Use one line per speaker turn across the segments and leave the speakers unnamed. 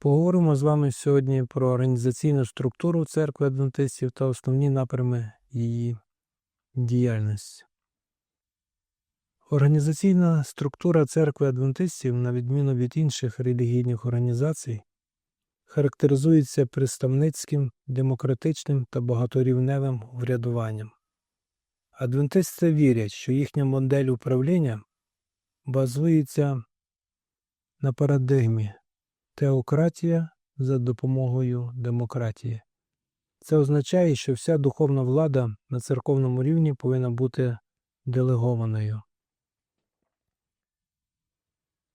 Поговоримо з вами сьогодні про організаційну структуру церкви адвентистів та основні напрями її діяльності. Організаційна структура церкви адвентистів, на відміну від інших релігійних організацій, характеризується представницьким, демократичним та багаторівневим врядуванням. Адвентисти вірять, що їхня модель управління базується на парадигмі теократія за допомогою демократії. Це означає, що вся духовна влада на церковному рівні повинна бути делегованою.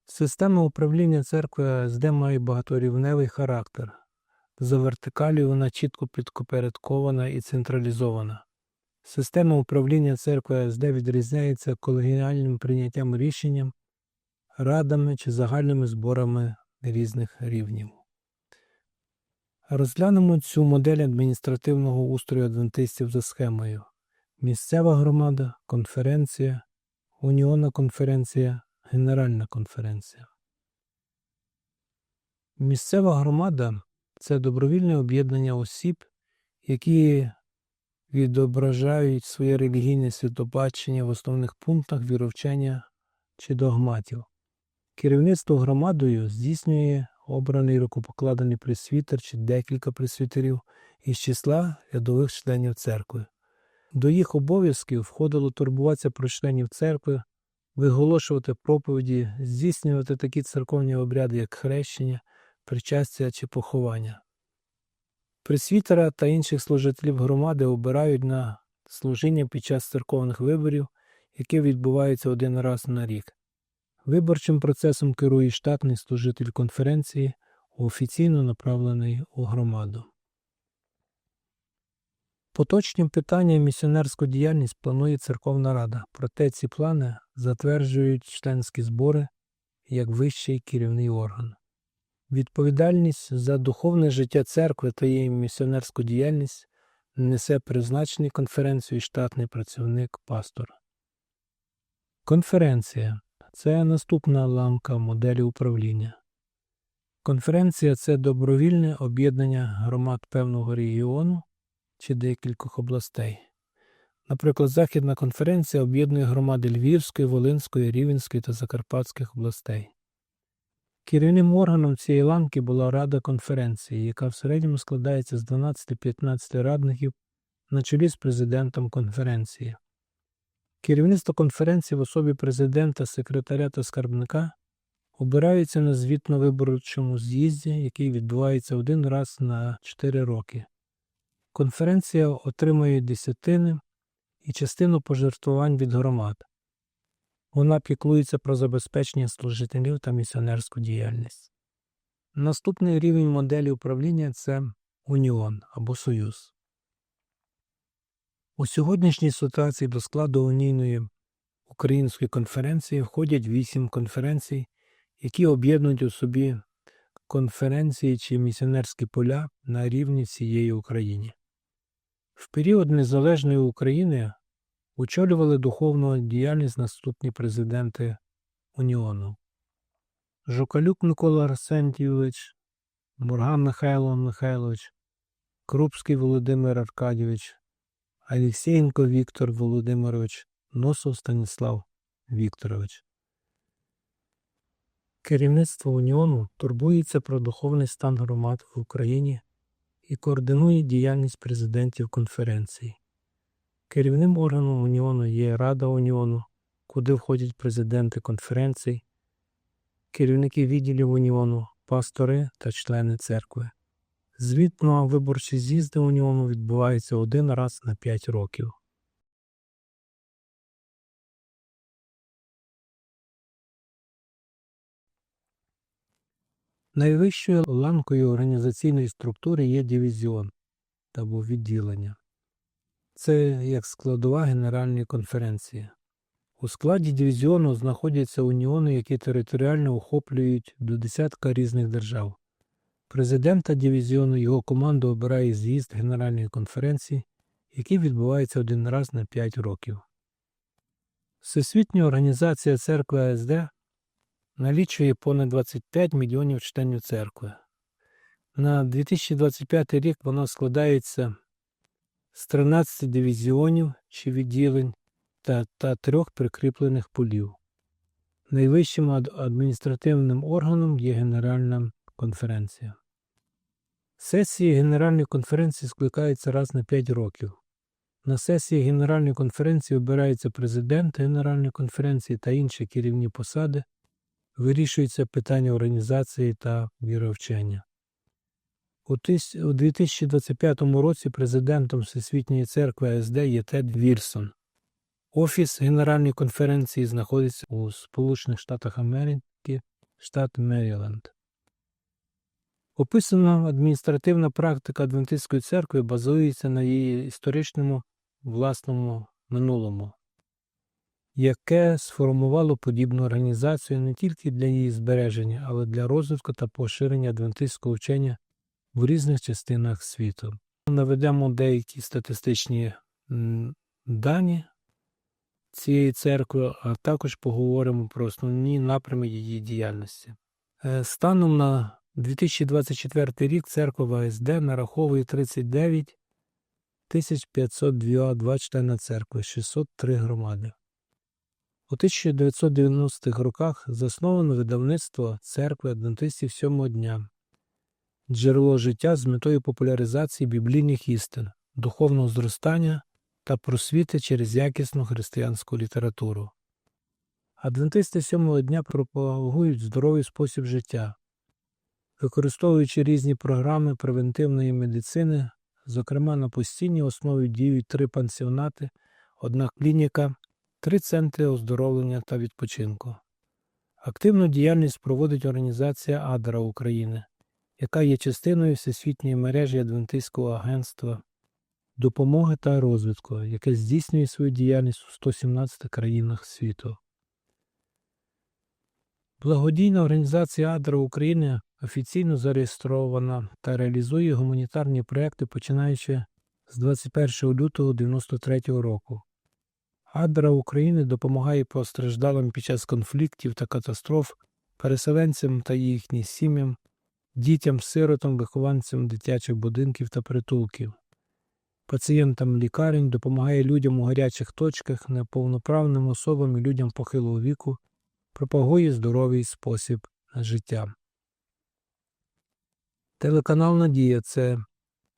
Система управління церкви АСД має багаторівневий характер. За вертикалю вона чітко підкопорядкована і централізована. Система управління церкви АСД відрізняється колегіальним прийняттям рішенням, радами чи загальними зборами різних рівнів. Розглянемо цю модель адміністративного устрою адвентистів за схемою: місцева громада, конференція, уніонна конференція, генеральна конференція. Місцева громада це добровільне об'єднання осіб, які відображають своє релігійне світобачення в основних пунктах віровчення чи догматів. Керівництво громадою здійснює обраний рукопокладений пресвітер чи декілька пресвітерів із числа рядових членів церкви. До їх обов'язків входило турбуватися про членів церкви, виголошувати проповіді, здійснювати такі церковні обряди, як хрещення, причастя чи поховання. Пресвітера та інших служителів громади обирають на служіння під час церковних виборів, які відбуваються один раз на рік. Виборчим процесом керує штатний служитель конференції, офіційно направлений у громаду. Поточні питання місіонерську діяльність планує Церковна Рада, проте ці плани затверджують членські збори як вищий керівний орган. Відповідальність за духовне життя церкви та її місіонерську діяльність несе призначений конференцією штатний працівник пастор. Конференція це наступна ламка моделі управління. Конференція це добровільне об'єднання громад певного регіону чи декількох областей. Наприклад, Західна конференція об'єднує громади Львівської, Волинської, Рівенської та Закарпатських областей. Керівним органом цієї ланки була Рада конференції, яка в середньому складається з 12-15 радників на чолі з президентом конференції. Керівництво конференції в особі президента, секретаря та скарбника обираються на звітно-виборчому з'їзді, який відбувається один раз на 4 роки. Конференція отримує десятини і частину пожертвувань від громад. Вона піклується про забезпечення служителів та місіонерську діяльність. Наступний рівень моделі управління це уніон або союз. У сьогоднішній ситуації до складу унійної української конференції входять вісім конференцій, які об'єднують у собі конференції чи місіонерські поля на рівні всієї України. В період незалежної України очолювали духовну діяльність наступні президенти Уніону Жукалюк Микола Арсентійович, Мурган Михайло Михайлович, Крупський Володимир Аркадійович, Алексєєнко Віктор Володимирович, Носов Станіслав Вікторович. Керівництво Уніону турбується про духовний стан громад в Україні і координує діяльність президентів конференції. Керівним органом Уніону є Рада Уніону, куди входять президенти конференцій, керівники відділів Уніону, пастори та члени церкви. Звітно виборчі з'їзди Уніону відбуваються один раз на 5 років. Найвищою ланкою організаційної структури є дивізіон або відділення. Це як складова Генеральної конференції. У складі дивізіону знаходяться уніони, які територіально охоплюють до десятка різних держав. Президента дивізіону його команду обирає з'їзд Генеральної конференції, який відбувається один раз на 5 років. Всесвітня організація церкви АСД налічує понад 25 мільйонів членів церкви. На 2025 рік воно складається з 13 дивізіонів чи відділень та, та трьох прикріплених полів. Найвищим адміністративним органом є Генеральна конференція. Сесії Генеральної конференції скликаються раз на 5 років. На сесії Генеральної конференції обирається президент Генеральної конференції та інші керівні посади, вирішуються питання організації та віровчення. У у 2025 році президентом Всесвітньої церкви СД є Тед Вірсон. Офіс Генеральної конференції знаходиться у Сполучених Штатах Америки, штат Меріленд. Описана адміністративна практика Адвентистської церкви базується на її історичному власному минулому, яке сформувало подібну організацію не тільки для її збереження, але для розвитку та поширення адвентистського вчення в різних частинах світу. Наведемо деякі статистичні дані цієї церкви, а також поговоримо про основні напрями її діяльності. Е, Станом на 2024 рік церква ВСД нараховує 39 502 члена церкви, 603 громади. У 1990-х роках засновано видавництво церкви адвентистів сьомого дня, джерело життя з метою популяризації біблійних істин, духовного зростання та просвіти через якісну християнську літературу. Адвентисти сьомого дня пропагують здоровий спосіб життя, використовуючи різні програми превентивної медицини, зокрема на постійній основі діють три пансіонати, одна клініка, три центри оздоровлення та відпочинку. Активну діяльність проводить організація Адра України, яка є частиною всесвітньої мережі Адвентистського агентства допомоги та розвитку, яке здійснює свою діяльність у 117 країнах світу. Благодійна організація Адра України офіційно зареєстрована та реалізує гуманітарні проекти починаючи з 21 лютого 1993 року. Адра України допомагає постраждалим під час конфліктів та катастроф, переселенцям та їхнім сім'ям, дітям, сиротам, вихованцям дитячих будинків та притулків. Пацієнтам лікарень допомагає людям у гарячих точках, неповноправним особам і людям похилого віку, пропагує здоровий спосіб життя. Телеканал Надія це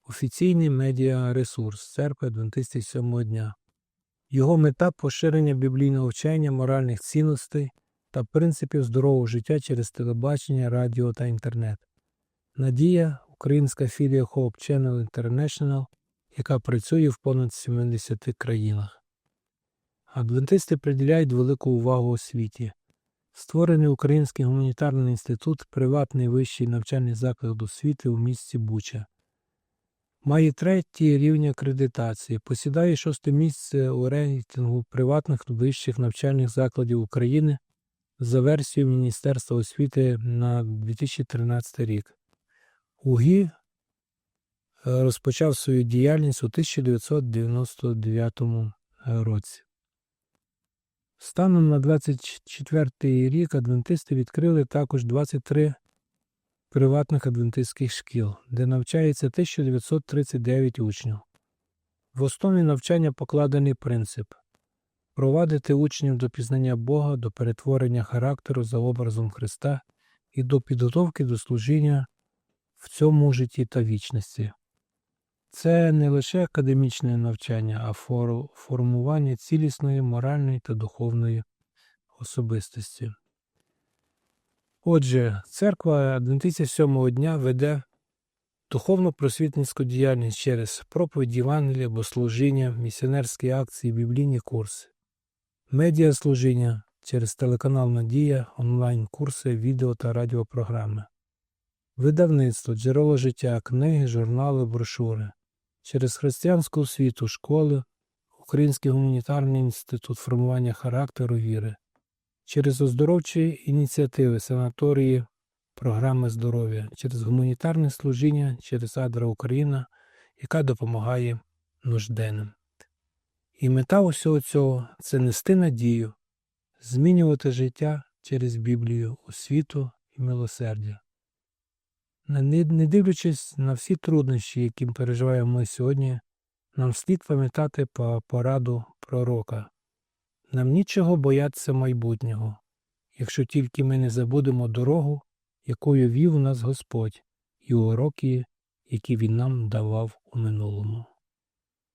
офіційний медіаресурс церкви Адвентистів сьомого дня. Його мета поширення біблійного вчення, моральних цінностей та принципів здорового життя через телебачення, радіо та інтернет. Надія українська філія Hope Channel International, яка працює в понад 70 країнах. Адвентисти приділяють велику увагу освіті. Створений Український гуманітарний інститут, приватний вищий навчальний заклад освіти у місті Буча. Має третій рівень акредитації, посідає шосте місце у рейтингу приватних вищих навчальних закладів України за версією Міністерства освіти на 2013 рік. УГІ е, розпочав свою діяльність у 1999 році. Станом на 24 рік адвентисти відкрили також 23 приватних адвентистських шкіл, де навчається 1939 учнів. В основі навчання покладений принцип провадити учнів до пізнання Бога, до перетворення характеру за образом Христа і до підготовки до служіння в цьому житті та вічності. Це не лише академічне навчання, а фор- формування цілісної моральної та духовної особистості. Отже, церква Адвентистів сьомого дня веде духовно-просвітницьку діяльність через проповідь Євангелія, богослужіння, місіонерські акції, біблійні курси, медіаслужіння через телеканал Надія, онлайн-курси, відео та радіопрограми, видавництво, джерело життя, книги, журнали, брошури, через християнську освіту, школи, Український гуманітарний інститут формування характеру віри, через оздоровчі ініціативи, санаторії, програми здоров'я, через гуманітарне служіння, через Адра Україна, яка допомагає нужденним. І мета усього цього це нести надію, змінювати життя через Біблію, освіту і милосердя. Не, дивлячись на всі труднощі, які переживаємо ми сьогодні, нам слід пам'ятати по пораду пророка. Нам нічого боятися майбутнього, якщо тільки ми не забудемо дорогу, якою вів нас Господь, і уроки, які Він нам давав у минулому.